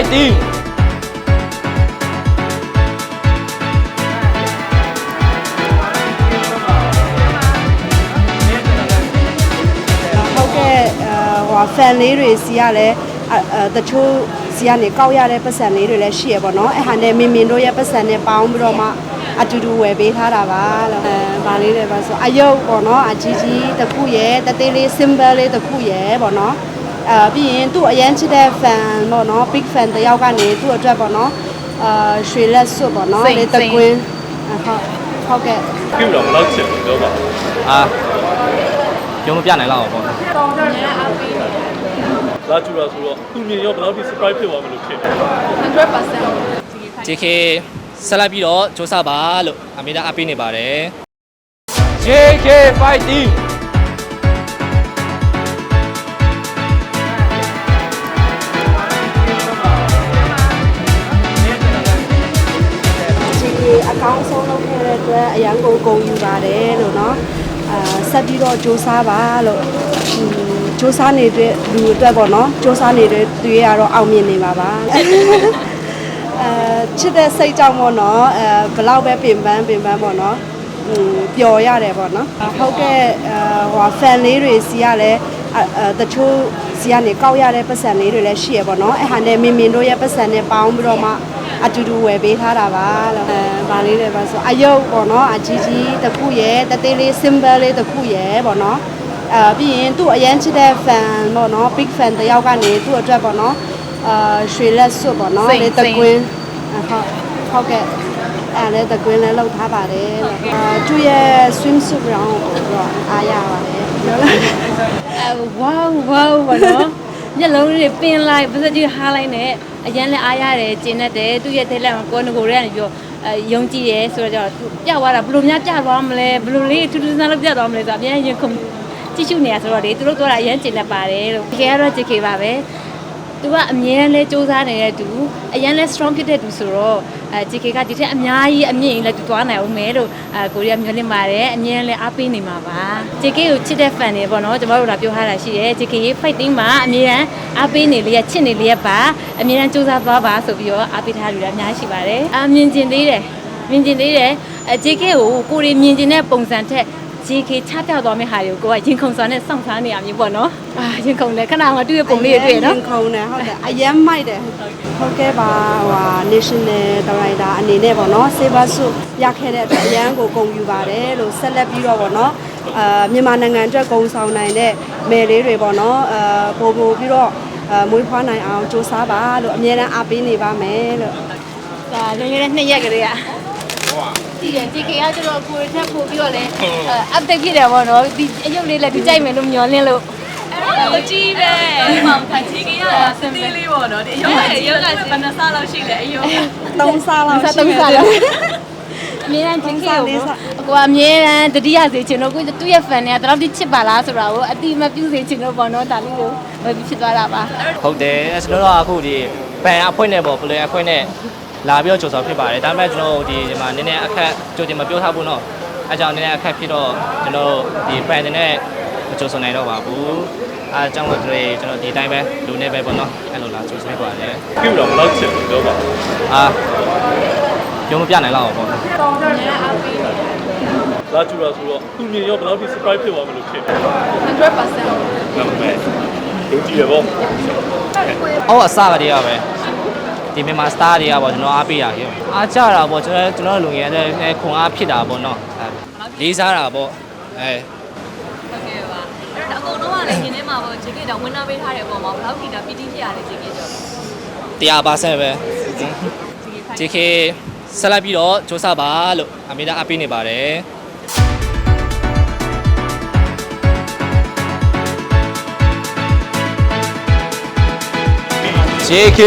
fighting ဟုတ်ကဲ့အဲဟိုဖန်လေးတွေစီကလည်းအဲအဲတချို့စီကနေကောက်ရတဲ့ပတ်စံလေးတွေလည်းရှိရပေါ့နော်အဲ့ဟာနဲ့မင်မင်တို့ရဲ့ပတ်စံနဲ့ပေါင်းပြီးတော့မှအတူတူဝယ်ပေးထားတာပါလို့အဲဗာလေးတွေပါဆိုအယုတ်ပေါ့နော်အကြီးကြီးတစ်ခုရယ်တသေးလေး symbol လေးတစ်ခုရယ်ပေါ့နော် အဲပြီးရင်သူ့အရန်ချစ်တဲ့ fan ပေါ့နော် big fan တယောက်ကနေသူ့အတွက်ပေါ့နော်အာရွှေလက်စွပ်ပေါ့နော်လေးတကွင်းဟုတ်ဟုတ်ကဲ့ ပြုတ်တော့မလောက်ချင်ဘူးပြောပါဦးအာပြောမပြနိုင်တော့ဘောလာကျူလာဆိုတော့သူမြင်ရောဘယ်လောက်ထိ surprise ဖြစ်သွားမလို့ဖြစ်နေ JK ဆက်လိုက်ပြီးတော့စ조사ပါလို့အမေကအပေးနေပါတယ် JK fighting အတွက်အရန်ကိုဂုဏ်ယူပါတယ်လို့เนาะအာဆက်ပြီးတော့စူးစမ်းပါလို့ဟွန်းစူးစမ်းနေတဲ့လူအတွက်ပေါ့နော်စူးစမ်းနေတဲ့သူတွေကတော့အောင်မြင်နေပါပါအဲချစ်တဲ့စိတ်ကြောင့်ပေါ့နော်အဲဘလောက်ပဲပင်ပန်းပင်ပန်းပေါ့နော်ဟွန်းပျော်ရတယ်ပေါ့နော်ဟုတ်ကဲ့အဲဟိုဖန်လေးတွေစီကလည်းအဲအဲတချို့စီကနေကောက်ရတဲ့ပတ်စံလေးတွေလည်းရှိရပေါ့နော်အဲ့ဟာနဲ့မင်မင်တို့ရဲ့ပတ်စံနဲ့ပေါင်းပြီးတော့မှ အတူတူဝယ်ပေးထားတာပါလို့အဲဗာလေးတွေပါဆိုအယုတ်ပေါ့နော်အကြီးကြီးတစ်ခုရယ်တသေးလေး symbol လေးတစ်ခုရယ်ပေါ့နော်အဲပြီးရင်သူ့အရန်ချစ်တဲ့ fan ပေါ့နော် big fan တယောက်ကနေသူ့အတွက်ပေါ့နော်အာရွှေလက်စွပ်ပေါ့နော်လေးတကွင်းဟုတ်ဟုတ်ကဲ့အဲလည်းတကွင်းလည်းလောက်ထားပါတယ်လို့အာသူ့ရဲ့ swimsuit brown ကိုတော့အားရပါတယ်ပြောလိုက်အဲဝေါဝေါဘာနော် မျက်လုံးတွေပင်းလိုက်ပါစတိဟားလိုက်နဲ့အရန်လည်းအားရတယ်ကျင်တတ်တယ်သူ့ရဲ့တဲ့လက်မှာကိုယ်ငကိုရဲကနေပြောအဲယုံကြည်ရဲဆိုတော့ကျတော့ပြသွားတာဘယ်လိုများပြသွားမလဲဘယ်လိုလေးထူးထူးဆန်းဆန်းလုပ်ပြသွားမလဲဆိုတော့အများကြီးရင်ခုန်ကြည့်ရှုနေရဆိုတော့လေသူတို့ပြောတာအရန်ကျင်တတ်ပါတယ်လို့တကယ်ကတော့ကြည့်ခေပါပဲ သူကအမြဲတမ်းလဲစူးစမ်းနေတဲ့သူအရန်လဲ strong ဖြစ်တဲ့သူဆိုတော့အဲ JK ကဒီထက်အများကြီးအမြင့်ကြီးလဲသူသွားနိုင်အောင်မယ်လို့အဲကိုရီးယားမျိုးလင့်ပါတယ်အမြဲတမ်းလဲအားပေးနေမှာပါ JK ကိုချစ်တဲ့ fan တွေပေါ့နော်ကျွန်တော်တို့ကပြောထားတာရှိတယ် JK ရေး fighting မှာအမြဲတမ်းအားပေးနေလေချစ်နေလေပါအမြဲတမ်းစူးစမ်းသွားပါဆိုပြီးတော့အားပေးထားလူတွေအများကြီးရှိပါတယ်အာမြင်ကျင်သေးတယ်မြင်ကျင်သေးတယ်အဲ JK ကိုကိုရီမြင်ကျင်တဲ့ပုံစံထက် JK ချပြသွားမယ့်ဟာတွေကိုကိုကရင်ခုန်စွာနဲ့စောင့်စားနေရမျိုးပေါ့နော်အာရင်ခုန်တယ်ခဏမှတွေ့ရပုံလေးတွေတွေ့ရနော်ရင်ခုန်တယ်ဟုတ်တယ်အရန်မိုက်တယ်ဟုတ်ကဲ့ပါဟို national director အနေနဲ့ပေါ့နော် silver suit ရခဲ့တဲ့အတွက်အရန်ကိုဂုဏ်ယူပါတယ်လို့ဆက်လက်ပြီးတော့ပေါ့နော်အာမြန်မာနိုင်ငံအတွက်ဂုဏ်ဆောင်နိုင်တဲ့မယ်လေးတွေပေါ့နော်အာပို့ပို့ပြီးတော့အာမွေးဖွားနိုင်အောင်စူးစမ်းပါလို့အမြဲတမ်းအားပေးနေပါမယ်လို့ဒါငယ်ငယ်နဲ့နှစ်ရက်ကလေးอ่ะ ဒီက JK ကကျတော့ကိုယ်ထက်ပို့ပြီးတော့လဲ update ဖြစ်တယ်ပေါ့နော်ဒီအယုတ်လေးလည်းသူကြိုက်မယ်လို့မျှော်လင့်လို့အဲ့ကြီးပဲမောင်ခန့်ကြီးကရတာစသေးလေးပေါ့နော်ဒီအယုံကအယုံကဘယ်နှဆလောက်ရှိလဲအယုံသုံးစားလောက်ဆက်ရှိသုံးတယ်စားလားအမြဲတမ်း JK ကိုအကွာအမြဲတမ်းတတိယစေချင်တော့ကိုသူ့ရဲ့ fan တွေကတလောက်တိချစ်ပါလားဆိုတာကိုအတိမပြုစေချင်တော့ပေါ့နော်ဒါလေးကိုဝယ်ပြီးဖြစ်သွားတာပါဟုတ်တယ်ကျွန်တော်တို့ကအခုဒီပန်အဖွဲနဲ့ပေါ့ပလေအဖွဲနဲ့ လာပြီးတော့ကြိုဆိုဖြစ်ပါတယ်ဒါပေမဲ့ကျွန်တော်တို့ဒီဒီမှာနည်းနည်းအခက်ကြိုတင်မပြောထားဘူးเนาะအဲကြောင့်နည်းနည်းအခက်ဖြစ်တော့ကျွန်တော်တို့ဒီပန်တဲ့မကြိုဆိုနိုင်တော့ပါဘူးအဲအကြောင်းကိုကျွန်တော်ကျွန်တော်ဒီတိုင်းပဲလူနဲ့ပဲပေါ့เนาะအဲ့လိုလာကြိုဆိုဖြစ်ပါတယ် ပြုတ်တော့မလောက်ချင်ဘူးပြောပါဦး အာပြောမပြနိုင်တော့ဘော လာကျူလာဆိုတော့သူမြင်ရောဘယ်လောက်ထိ surprise ဖြစ်သွားမလို့ဖြစ်နေ 100% ဒါပေမဲ့ယုံကြည်ရပေါ့ အော်အစားကတည်းကပဲ ဒီမြန်မာ star တွေကပေါ့ကျွန်တော်အားပေးတာပြောအားကြတာပေါ့ကျွန်တော်ကျွန်တော်လူငယ်တဲ့ခွန်အားဖြစ်တာပေါ့နော်လေးစားတာပေါ့အဲဟုတ်ကဲ့ပါအဲ့တော့အကုန်လုံးကလည်းရင်ထဲမှာပေါ့ဂျေကေတော့ဝင်နာပေးထားတဲ့အပေါ်မှာဘယ်လောက်ထိတာပီတိဖြစ်ရလဲဂျေကေကျော်100%ပဲဂျေကေဆက်လက်ပြီးတော့စ조사ပါလို့အမေဒါအားပေးနေပါတယ် JK